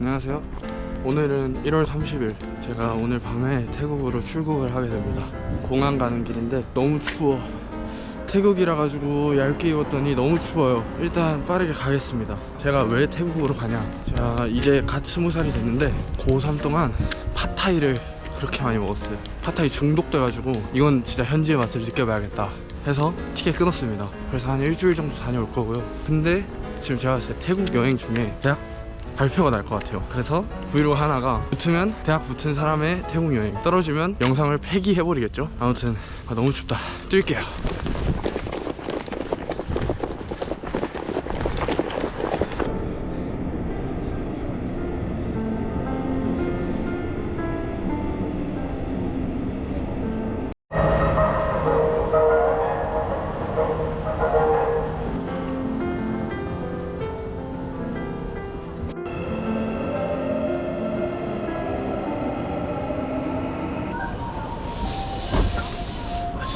안녕하세요. 오늘은 1월 30일. 제가 오늘 밤에 태국으로 출국을 하게 됩니다. 공항 가는 길인데 너무 추워. 태국이라 가지고 얇게 입었더니 너무 추워요. 일단 빠르게 가겠습니다. 제가 왜 태국으로 가냐? 제가 이제 갓 스무 살이 됐는데 고3 동안 팟타이를 그렇게 많이 먹었어요. 팟타이 중독돼가지고 이건 진짜 현지의 맛을 느껴봐야겠다 해서 티켓 끊었습니다. 그래서 한 일주일 정도 다녀올 거고요. 근데 지금 제가 봤을 때 태국 여행 중에 대학 발표가 날 것 같아요. 그래서 브이로그 하나가 붙으면 대학 붙은 사람의 태국 여행 떨어지면 영상을 폐기해버리겠죠. 아무튼 아, 너무 춥다. 뛸게요.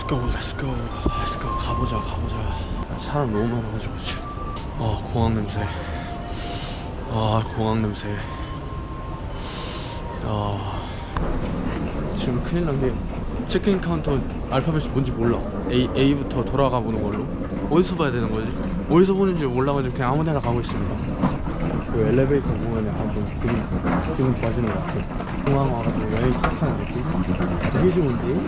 Go, let's go. 가보자, 가보자. 사람 너무 많아가지고 지금. 아 공항 냄새. 아 공항 냄새. 아 지금 큰일 난 게 체크인 카운터 알파벳이 뭔지 몰라. A A부터 돌아가 보는 걸로. 어디서 봐야 되는 거지? 어디서 보는지 몰라가지고 그냥 아무 데나 가고 있습니다. 그 엘리베이터 보면 약간 좀 기분, 기분 좋아지는 것 같아. 공항 와가지고 여행 시작하는 느낌? 되게 좋은데?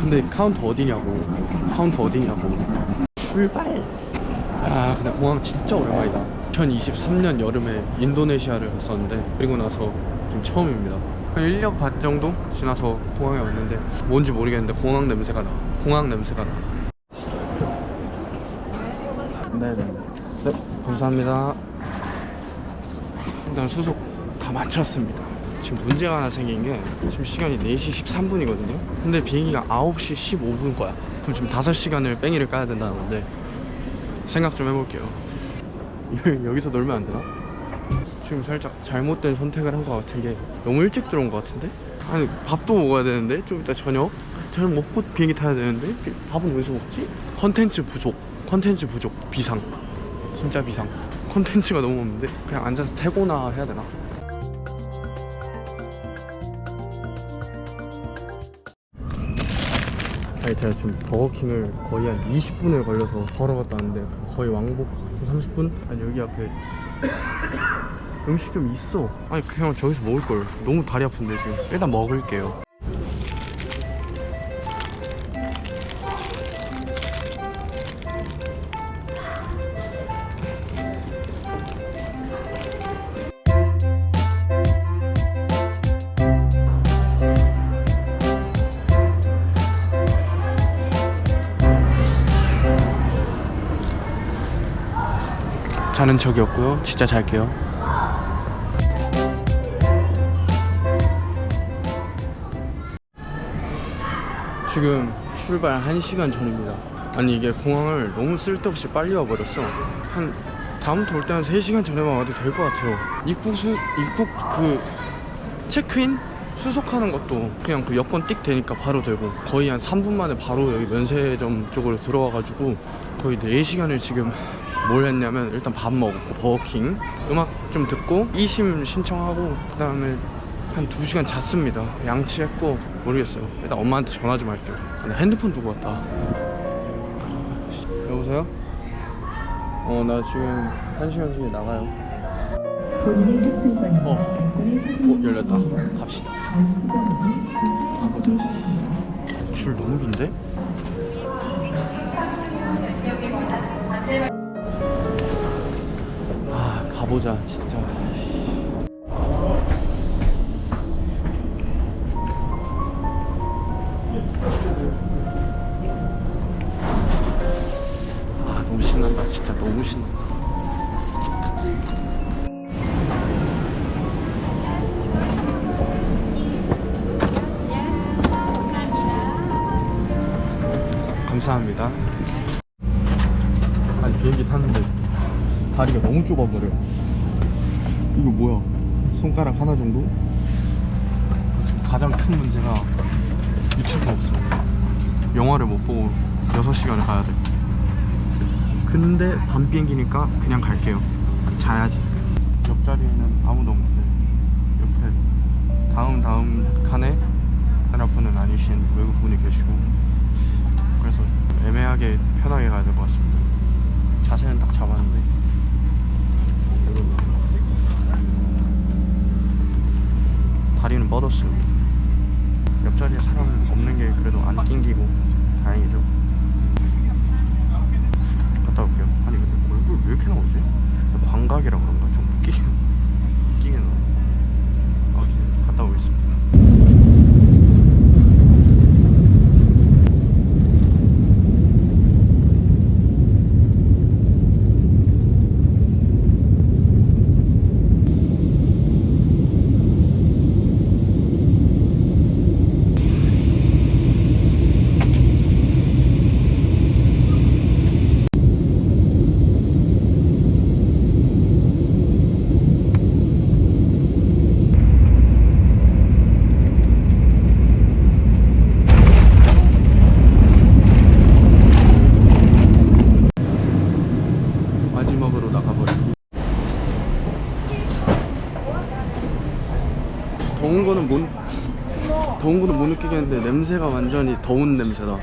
근데 카운터 어디냐고. 카운터 어디냐고. 출발. 아 근데 공항 진짜 오랜만이다. 2023년 여름에 인도네시아를 갔었는데 그리고 나서 좀 처음입니다. 한 1년 반 정도 지나서 공항에 왔는데 뭔지 모르겠는데 공항 냄새가 나. 공항 냄새가 나. 네네. 네 감사합니다 일단 수속 다 마쳤습니다. 지금 문제가 하나 생긴 게 지금 시간이 4시 13분이거든요. 근데 비행기가 9시 15분 거야. 그럼 지금 5시간을 뺑이를 까야 된다는 건데 생각 좀 해볼게요. 여기서 놀면 안 되나? 지금 살짝 잘못된 선택을 한 것 같은 게 너무 일찍 들어온 것 같은데? 아니 밥도 먹어야 되는데? 좀 이따 저녁? 저녁 먹고 비행기 타야 되는데? 밥은 어디서 먹지? 컨텐츠 부족. 컨텐츠 부족. 비상. 진짜 비상 컨텐츠가 너무 없는데? 그냥 앉아서 태고나 해야 되나? 아니 제가 지금 버거킹을 거의 한 20분을 걸려서 걸어갔다 왔는데 거의 왕복 한 30분? 아니 여기 앞에 음식 좀 있어. 아니 그냥 저기서 먹을걸. 너무 다리 아픈데 지금. 일단 먹을게요 자는 척이었고요. 진짜 잘게요. 지금 출발 1시간 전입니다. 아니 이게 공항을 너무 쓸데없이 빨리 와버렸어. 한 다음부터 올 때 한 3시간 전에만 와도 될 것 같아요. 입국 수 입국 그 체크인 수속하는 것도 그냥 그 여권 띡 되니까 바로 되고 거의 한 3분 만에 바로 여기 면세점 쪽으로 들어와가지고 거의 4시간을 지금 뭘 했냐면 일단 밥 먹었고 버거킹 음악 좀 듣고 이심 신청하고 그 다음에 한 2시간 잤습니다 양치했고 모르겠어요 일단 엄마한테 전화 좀 할게요 핸드폰 두고 왔다 여보세요? 어 나 지금 1시간 뒤에 나가요 본인의 어. 어 열렸다 갑시다 바랍니다. 줄 너무 긴데? 가보자 진짜. 아 너무 신난다 진짜. 너무 신난다. 감사합니다. 아니 비행기 탔는데 다리가 너무 좁아버려. 이거 뭐야? 손가락 하나 정도? 가장 큰 문제가 유튜브가 없어. 영화를 못 보고 6시간을 가야 돼. 근데 밤 비행기니까 그냥 갈게요. 자야지. 옆자리에는 아무도 없는데 옆에 다음 다음 칸에 하나분은 아니신 외국분이 계시고. 그래서 애매하게 편하게 가야 될 것 같습니다. 자세는 딱 잡았는데. 다리는 뻗었어요. 옆자리에 사람 없는 게 그래도 안 낑기고 다행이죠. 갔다 올게요. 아니 근데 얼굴 왜 이렇게 나오지? 광각이라 그런가? 좀 웃기게 웃기게 나와. 아, 오케이. 갔다 오겠습니다. 마지막으로 나가버리기. 더운 거는 못 더운 거는 못 느끼겠는데 냄새가 완전히 더운 냄새다.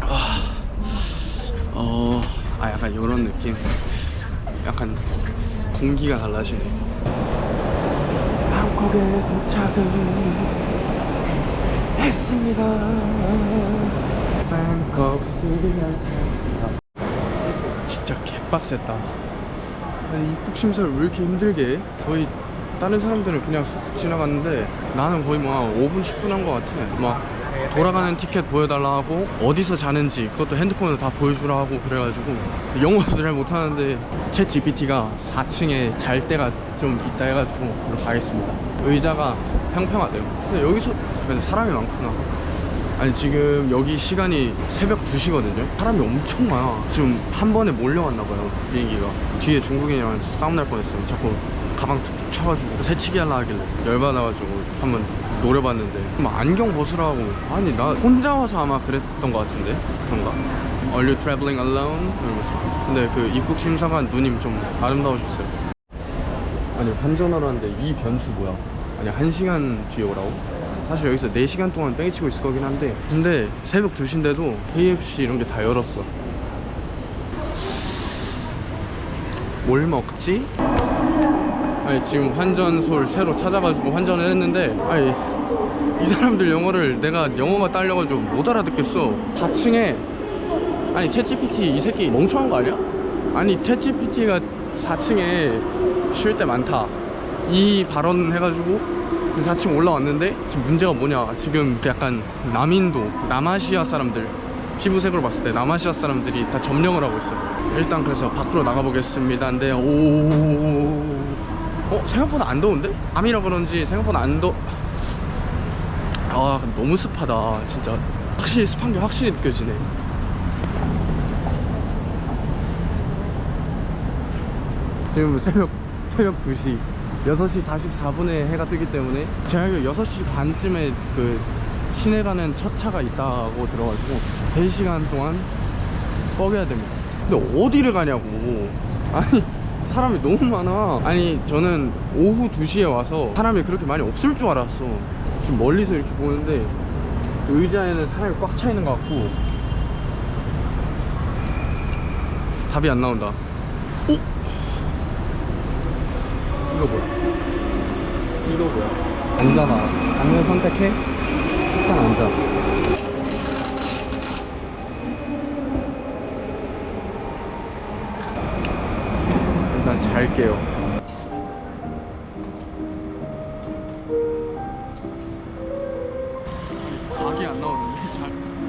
아, 어, 아 약간 이런 느낌. 약간 공기가 달라지네. 방콕에 도착을 했습니다. 방콕 시리얼 진짜 개빡셌다. 아니 입국 심사를 왜 이렇게 힘들게 해? 거의 다른 사람들은 그냥 쑥쑥 지나갔는데 나는 거의 뭐한 5분 10분 한 것 같아. 막 돌아가는 티켓 보여달라 하고 어디서 자는지 그것도 핸드폰으로 다 보여주라 하고 그래가지고 영어도 잘 못하는데 챗 GPT가 4층에 잘 때가 좀 있다 해가지고 그로 가겠습니다. 의자가 평평하대요. 근데 여기서 근데 사람이 많구나. 아니 지금 여기 시간이 새벽 2시거든요 사람이 엄청 많아 지금 한 번에 몰려왔나 봐요 비행기가 뒤에 중국인이랑 싸움 날 뻔했어요 자꾸 가방 툭툭 쳐가지고 새치기 하려 하길래 열받아가지고 한번 노려봤는데 막 안경 벗으라고 아니 나 혼자 와서 아마 그랬던 것 같은데 그런가? Are you traveling alone? 이러면서 근데 그 입국 심사관 누님 좀 아름다우셨어요 아니 환전하러 왔는데 이 변수 뭐야 아니 한 시간 뒤에 오라고? 사실 여기서 4시간 동안 뺑치고 있을 거긴 한데 근데 새벽 2시인데도 KFC 이런 게 다 열었어 뭘 먹지? 아니 지금 환전소를 새로 찾아가지고 환전을 했는데 아니 이 사람들 영어를 내가 영어가 딸려가지고 못 알아듣겠어. 4층에 아니 챗GPT 이 새끼 멍청한 거 아니야? 아니 챗GPT가 4층에 쉴 때 많다. 이 발언 해가지고 그 4층 올라왔는데 지금 문제가 뭐냐? 지금 약간 남인도 남아시아 사람들 피부색으로 봤을 때 남아시아 사람들이 다 점령을 하고 있어요 일단 그래서 밖으로 나가보겠습니다. 근데 오 어? 생각보다 안 더운데? 밤이라 그런지 생각보다 안 더... 아 너무 습하다 진짜 확실히 습한 게 확실히 느껴지네 지금 새벽 새벽 2시 6시 44분에 해가 뜨기 때문에 제가 알기로 6시 반쯤에 그 시내 가는 첫 차가 있다고 들어가지고 3시간 동안 뻐겨야 됩니다 근데 어디를 가냐고 아니 사람이 너무 많아 아니 저는 오후 2시에 와서 사람이 그렇게 많이 없을 줄 알았어 지금 멀리서 이렇게 보는데 그 의자에는 사람이 꽉 차 있는 것 같고 답이 안 나온다 오! 이거 뭐야? 이거 뭐야? 앉아봐. 앉는 선택해? 일단 앉아. 잘게요. 각이 안 나오는데 잘.